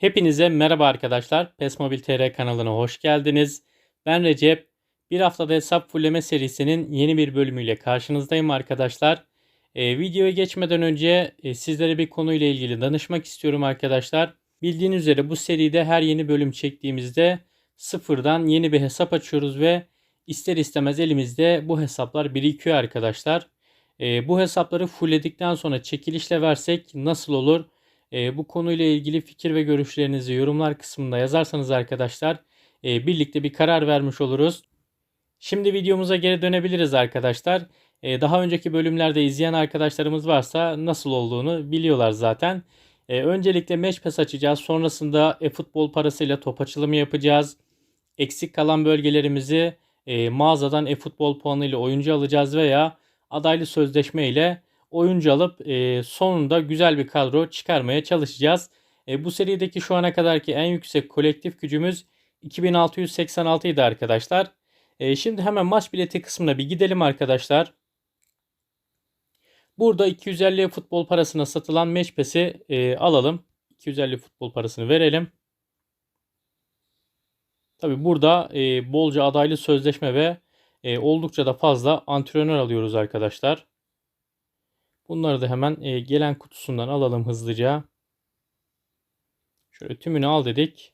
Hepinize merhaba arkadaşlar. PESMobil TR kanalına hoş geldiniz. Ben Recep. Bir haftada hesap fulleme serisinin yeni bir bölümüyle karşınızdayım arkadaşlar. Ee, videoya geçmeden önce e, sizlere bir konuyla ilgili danışmak istiyorum arkadaşlar. Bildiğiniz üzere bu seride her yeni bölüm çektiğimizde sıfırdan yeni bir hesap açıyoruz ve ister istemez elimizde bu hesaplar birikiyor arkadaşlar. Ee, bu hesapları fullledikten sonra çekilişle versek nasıl olur? E, bu konuyla ilgili fikir ve görüşlerinizi yorumlar kısmında yazarsanız arkadaşlar e, birlikte bir karar vermiş oluruz. Şimdi videomuza geri dönebiliriz arkadaşlar. E, daha önceki bölümlerde izleyen arkadaşlarımız varsa nasıl olduğunu biliyorlar zaten. E, öncelikle Match Pass açacağız. Sonrasında e-futbol parasıyla top açılımı yapacağız. Eksik kalan bölgelerimizi e, mağazadan e-futbol puanıyla oyuncu alacağız veya adaylı sözleşme ile oyuncu alıp e, sonunda güzel bir kadro çıkarmaya çalışacağız. E, bu serideki şu ana kadarki en yüksek kolektif gücümüz 2686 idi arkadaşlar. E, şimdi hemen maç bileti kısmına bir gidelim arkadaşlar. Burada 250 futbol parasına satılan pass'i e, alalım. 250 futbol parasını verelim. Tabi burada e, bolca adaylı sözleşme ve e, oldukça da fazla antrenör alıyoruz arkadaşlar. Bunları da hemen e, gelen kutusundan alalım hızlıca. Şöyle tümünü al dedik.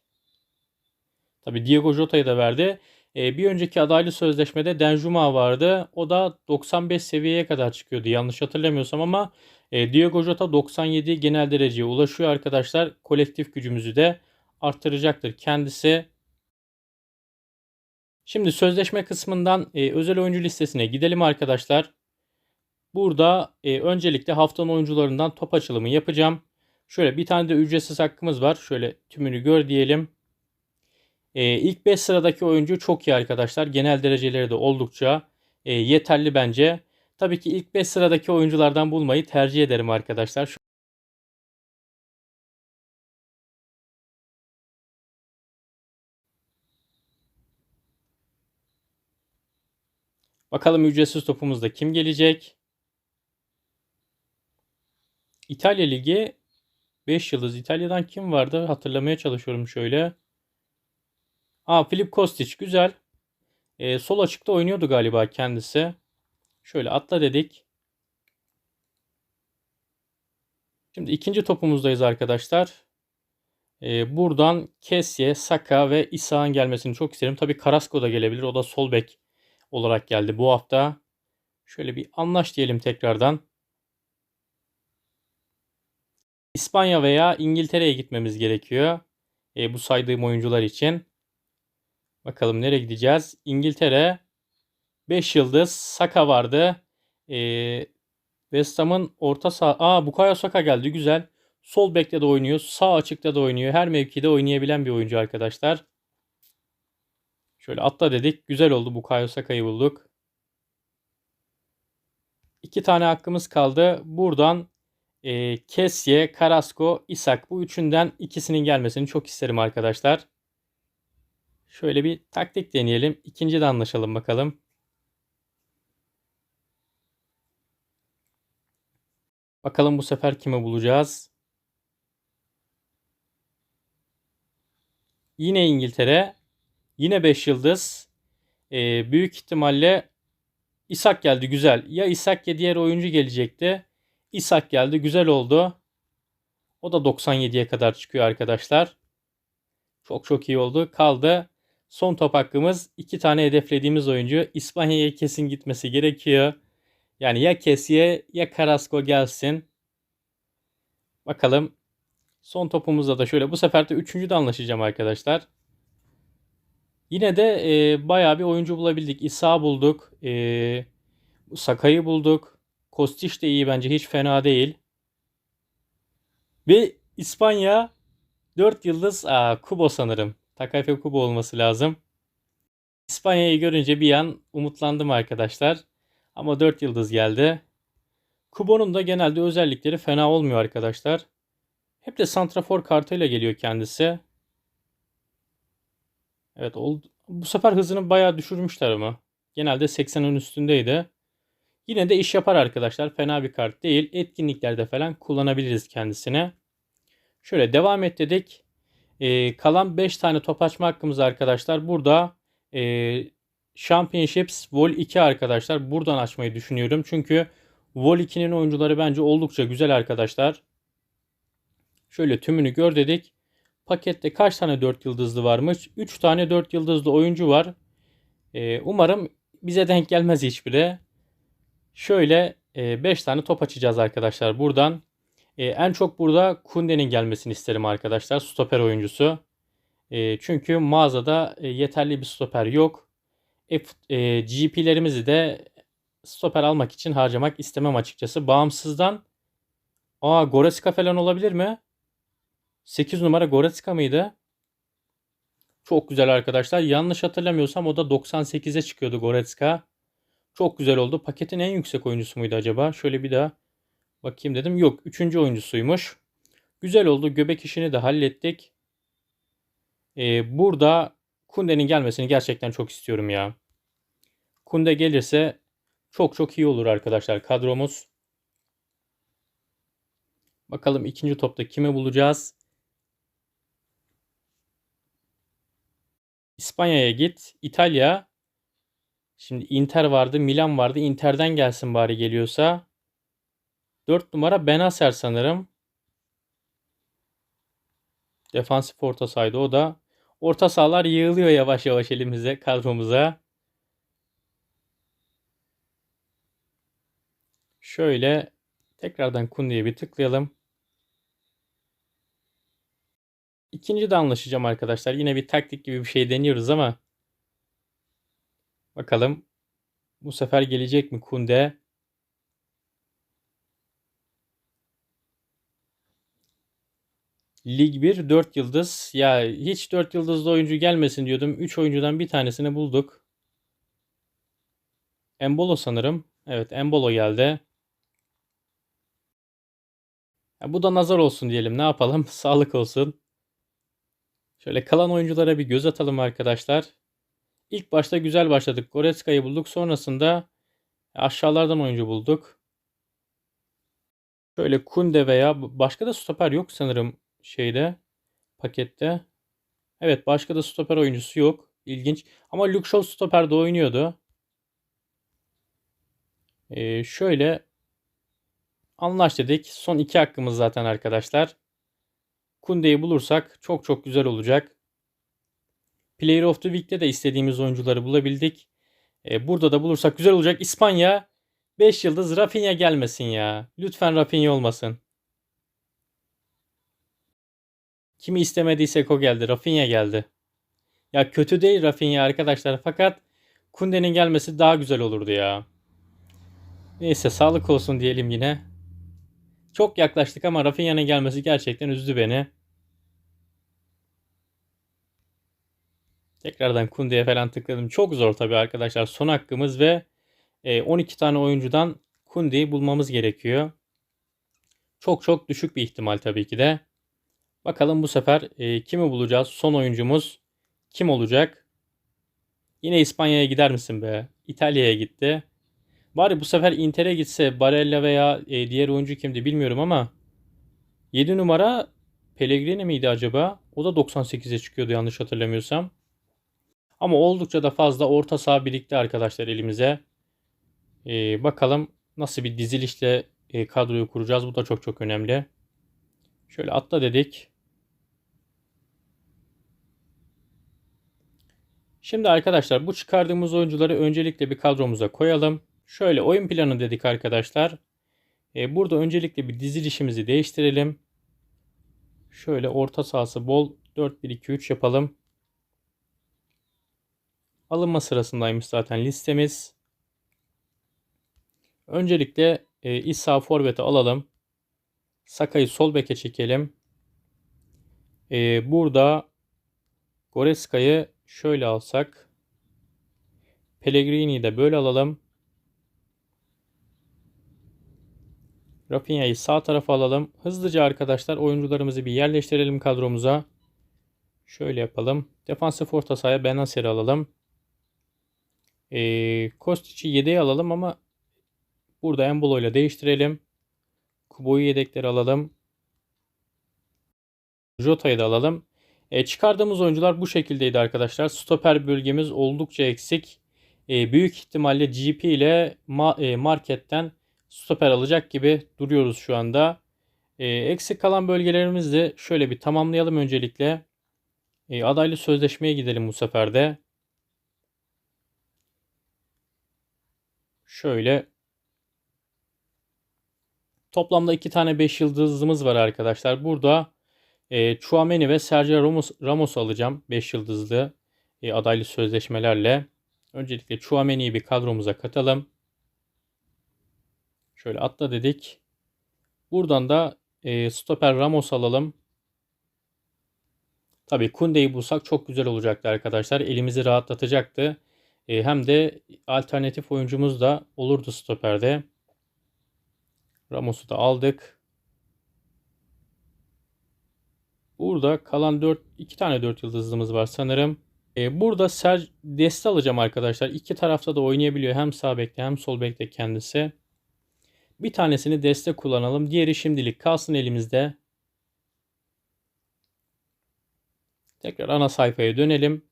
Tabi Diego Jota'yı da verdi. E, bir önceki adaylı sözleşmede Denjuma vardı. O da 95 seviyeye kadar çıkıyordu yanlış hatırlamıyorsam ama e, Diego Jota 97 genel dereceye ulaşıyor arkadaşlar. Kolektif gücümüzü de arttıracaktır kendisi. Şimdi sözleşme kısmından özel oyuncu listesine gidelim arkadaşlar. Burada e, öncelikle haftanın oyuncularından top açılımı yapacağım. Şöyle bir tane de ücretsiz hakkımız var. Şöyle tümünü gör diyelim. E, ilk 5 sıradaki oyuncu çok iyi arkadaşlar. Genel dereceleri de oldukça e, yeterli bence. Tabii ki ilk 5 sıradaki oyunculardan bulmayı tercih ederim arkadaşlar. Şu Bakalım ücretsiz topumuzda kim gelecek? İtalya Ligi 5 yıldız. İtalya'dan kim vardı? Hatırlamaya çalışıyorum şöyle. Aa Filip Kostic güzel. Ee, sol açıkta oynuyordu galiba kendisi. Şöyle atla dedik. Şimdi ikinci topumuzdayız arkadaşlar. Ee, buradan Kesye, Saka ve İsa'nın gelmesini çok isterim. Tabii Carrasco da gelebilir. O da sol bek olarak geldi bu hafta. Şöyle bir anlaş diyelim tekrardan. İspanya veya İngiltere'ye gitmemiz gerekiyor. E, bu saydığım oyuncular için. Bakalım nereye gideceğiz? İngiltere 5 yıldız. Saka vardı. E, West Ham'ın orta saha... Aa Bukayo Saka geldi. Güzel. Sol bekte de oynuyor. Sağ açıkta da oynuyor. Her mevkide oynayabilen bir oyuncu arkadaşlar. Şöyle atla dedik. Güzel oldu. Bukayo Saka'yı bulduk. İki tane hakkımız kaldı. Buradan e, Kesye, Carrasco, Isak bu üçünden ikisinin gelmesini çok isterim arkadaşlar. Şöyle bir taktik deneyelim. İkinci de anlaşalım bakalım. Bakalım bu sefer kimi bulacağız. Yine İngiltere. Yine 5 yıldız. Ee, büyük ihtimalle İsak geldi güzel. Ya İsak ya diğer oyuncu gelecekti. İshak geldi. Güzel oldu. O da 97'ye kadar çıkıyor arkadaşlar. Çok çok iyi oldu. Kaldı. Son top hakkımız. iki tane hedeflediğimiz oyuncu. İspanya'ya kesin gitmesi gerekiyor. Yani ya Kesiye ya Carrasco gelsin. Bakalım. Son topumuzda da şöyle. Bu sefer de üçüncü de anlaşacağım arkadaşlar. Yine de e, bayağı bir oyuncu bulabildik. İsa bulduk. E, Sakay'ı bulduk. Kostić de iyi bence hiç fena değil. Ve İspanya 4 yıldız aa, Kubo sanırım. Takafe Kubo olması lazım. İspanya'yı görünce bir an umutlandım arkadaşlar. Ama 4 yıldız geldi. Kubo'nun da genelde özellikleri fena olmuyor arkadaşlar. Hep de santrafor kartıyla geliyor kendisi. Evet oldu. Bu sefer hızını bayağı düşürmüşler ama. Genelde 80'in üstündeydi. Yine de iş yapar arkadaşlar. Fena bir kart değil. Etkinliklerde falan kullanabiliriz kendisine. Şöyle devam et dedik. E, kalan 5 tane top açma hakkımız arkadaşlar. Burada e, Championships Vol 2 arkadaşlar. Buradan açmayı düşünüyorum. Çünkü Vol 2'nin oyuncuları bence oldukça güzel arkadaşlar. Şöyle tümünü gör dedik. Pakette kaç tane 4 yıldızlı varmış? 3 tane 4 yıldızlı oyuncu var. Ee, umarım bize denk gelmez hiçbiri. Şöyle 5 e, tane top açacağız arkadaşlar buradan. E, en çok burada Kunde'nin gelmesini isterim arkadaşlar. Stoper oyuncusu. E, çünkü mağazada yeterli bir stoper yok. GP'lerimizi de stoper almak için harcamak istemem açıkçası. Bağımsızdan Aa Goretzka falan olabilir mi? 8 numara Goretzka mıydı? Çok güzel arkadaşlar. Yanlış hatırlamıyorsam o da 98'e çıkıyordu Goretzka. Çok güzel oldu. Paketin en yüksek oyuncusu muydu acaba? Şöyle bir daha bakayım dedim. Yok. Üçüncü oyuncusuymuş. Güzel oldu. Göbek işini de hallettik. Ee, burada Kunde'nin gelmesini gerçekten çok istiyorum ya. Kunde gelirse çok çok iyi olur arkadaşlar kadromuz. Bakalım ikinci topta kimi bulacağız? İspanya'ya git. İtalya. Şimdi Inter vardı, Milan vardı. Inter'den gelsin bari geliyorsa. 4 numara Benacer sanırım. Defansif orta sahaydı o da. Orta sahalar yığılıyor yavaş yavaş elimize, kadromuza. Şöyle tekrardan Kundi'ye bir tıklayalım. İkinci de anlaşacağım arkadaşlar. Yine bir taktik gibi bir şey deniyoruz ama bakalım bu sefer gelecek mi Kunde? Lig 1 4 yıldız. Ya hiç 4 yıldızlı oyuncu gelmesin diyordum. 3 oyuncudan bir tanesini bulduk. Embolo sanırım. Evet Embolo geldi. Ya bu da nazar olsun diyelim. Ne yapalım? Sağlık olsun. Şöyle kalan oyunculara bir göz atalım arkadaşlar. İlk başta güzel başladık. Goretzka'yı bulduk. Sonrasında aşağılardan oyuncu bulduk. Şöyle Kunde veya başka da stoper yok sanırım şeyde pakette. Evet başka da stoper oyuncusu yok. İlginç. Ama Luke Shaw stoperde oynuyordu. Ee, şöyle anlaş dedik. Son iki hakkımız zaten arkadaşlar. Kunde'yi bulursak çok çok güzel olacak. Player of the Week'te de istediğimiz oyuncuları bulabildik. Ee, burada da bulursak güzel olacak. İspanya 5 yıldız Rafinha gelmesin ya. Lütfen Rafinha olmasın. Kimi istemediysek o geldi. Rafinha geldi. Ya kötü değil Rafinha arkadaşlar fakat Kunde'nin gelmesi daha güzel olurdu ya. Neyse sağlık olsun diyelim yine. Çok yaklaştık ama Rafinha'nın gelmesi gerçekten üzdü beni. Tekrardan Kunde'ye falan tıkladım. Çok zor tabii arkadaşlar. Son hakkımız ve 12 e, tane oyuncudan Kunde'yi bulmamız gerekiyor. Çok çok düşük bir ihtimal tabii ki de. Bakalım bu sefer e, kimi bulacağız? Son oyuncumuz kim olacak? Yine İspanya'ya gider misin be? İtalya'ya gitti. Bari bu sefer Inter'e gitse Barella veya e, diğer oyuncu kimdi bilmiyorum ama 7 numara Pellegrini miydi acaba? O da 98'e çıkıyordu yanlış hatırlamıyorsam. Ama oldukça da fazla orta saha birlikte arkadaşlar elimize. Ee, bakalım nasıl bir dizilişle e, kadroyu kuracağız. Bu da çok çok önemli. Şöyle atla dedik. Şimdi arkadaşlar bu çıkardığımız oyuncuları öncelikle bir kadromuza koyalım. Şöyle oyun planı dedik arkadaşlar. Ee, burada öncelikle bir dizilişimizi değiştirelim. Şöyle orta sahası bol 4-1-2-3 yapalım. Alınma sırasındaymış zaten listemiz. Öncelikle e, iç sağ forveti alalım. Saka'yı sol beke çekelim. E, burada Goreska'yı şöyle alsak. Pellegrini'yi de böyle alalım. Rafinha'yı sağ tarafa alalım. Hızlıca arkadaşlar oyuncularımızı bir yerleştirelim kadromuza. Şöyle yapalım. Defansif orta sahaya Benacer'i alalım. E, Kostic'i yedeğe alalım ama burada Embolo ile değiştirelim. Kubo'yu yedekleri alalım. Jota'yı da alalım. E, çıkardığımız oyuncular bu şekildeydi arkadaşlar. Stoper bölgemiz oldukça eksik. E, büyük ihtimalle GP ile ma- e, marketten stoper alacak gibi duruyoruz şu anda. E, eksik kalan bölgelerimizi şöyle bir tamamlayalım öncelikle. E, adaylı sözleşmeye gidelim bu sefer de. Şöyle toplamda iki tane 5 yıldızımız var arkadaşlar. Burada e, Chouameni ve Sergio Ramos, Ramos alacağım 5 yıldızlı e, adaylı sözleşmelerle. Öncelikle Chouameni'yi bir kadromuza katalım. Şöyle atla dedik. Buradan da e, stoper Ramos alalım. Tabii Kunde'yi bulsak çok güzel olacaktı arkadaşlar. Elimizi rahatlatacaktı. E, hem de alternatif oyuncumuz da olurdu stoperde. Ramos'u da aldık. Burada kalan 4 2 tane 4 yıldızlımız var sanırım. E, burada Ser Deste alacağım arkadaşlar. İki tarafta da oynayabiliyor. Hem sağ bekte hem sol bekte kendisi. Bir tanesini deste kullanalım. Diğeri şimdilik kalsın elimizde. Tekrar ana sayfaya dönelim.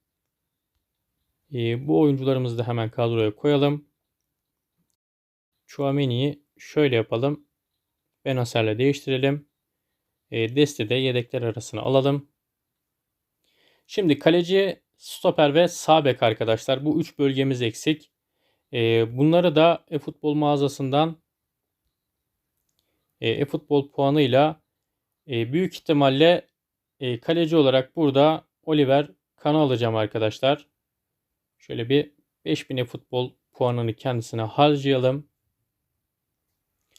E, bu oyuncularımızı da hemen kadroya koyalım. Chouameni'yi şöyle yapalım. Benacer'le değiştirelim. E, Desti de yedekler arasına alalım. Şimdi kaleci, stoper ve sağ bek arkadaşlar. Bu üç bölgemiz eksik. E, bunları da e-futbol mağazasından e, e-futbol puanıyla e, büyük ihtimalle e, kaleci olarak burada Oliver Kan'ı alacağım arkadaşlar. Şöyle bir 5000 e-futbol puanını kendisine harcayalım.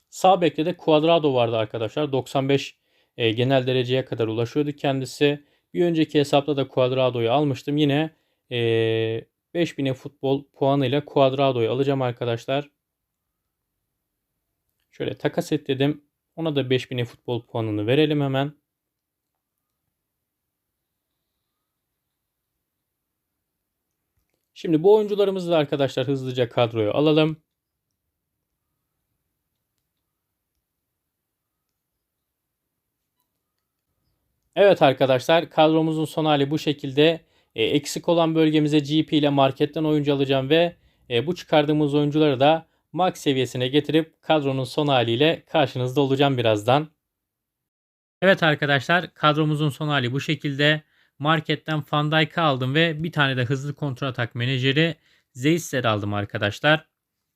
Sağ bekte de Cuadrado vardı arkadaşlar. 95 e, genel dereceye kadar ulaşıyordu kendisi. Bir önceki hesapta da Cuadrado'yu almıştım. Yine e, 5000 futbol puanıyla Cuadrado'yu alacağım arkadaşlar. Şöyle takas et dedim. Ona da 5000 futbol puanını verelim hemen. Şimdi bu oyuncularımızı da arkadaşlar hızlıca kadroya alalım. Evet arkadaşlar kadromuzun son hali bu şekilde. E, eksik olan bölgemize GP ile marketten oyuncu alacağım ve e, bu çıkardığımız oyuncuları da max seviyesine getirip kadronun son haliyle karşınızda olacağım birazdan. Evet arkadaşlar kadromuzun son hali bu şekilde. Marketten Van Dijk'ı aldım ve bir tane de hızlı kontratak menajeri Zeissler aldım arkadaşlar.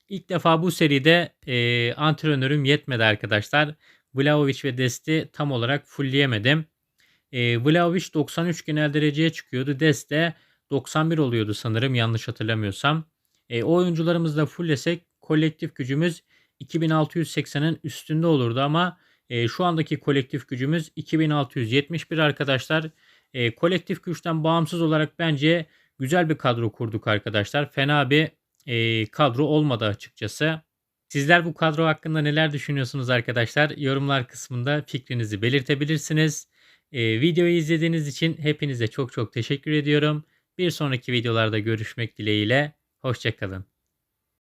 İlk defa bu seride e, antrenörüm yetmedi arkadaşlar. Vlahovic ve Dest'i tam olarak fullleyemedim. E, Vlahovic 93 genel dereceye çıkıyordu. Dest de 91 oluyordu sanırım yanlış hatırlamıyorsam. E, o oyuncularımızı da fulllesek kolektif gücümüz 2680'in üstünde olurdu ama e, şu andaki kolektif gücümüz 2671 arkadaşlar. E, kolektif güçten bağımsız olarak bence güzel bir kadro kurduk arkadaşlar. Fena bir e, kadro olmadı açıkçası. Sizler bu kadro hakkında neler düşünüyorsunuz arkadaşlar? Yorumlar kısmında fikrinizi belirtebilirsiniz. E, videoyu izlediğiniz için hepinize çok çok teşekkür ediyorum. Bir sonraki videolarda görüşmek dileğiyle. Hoşçakalın.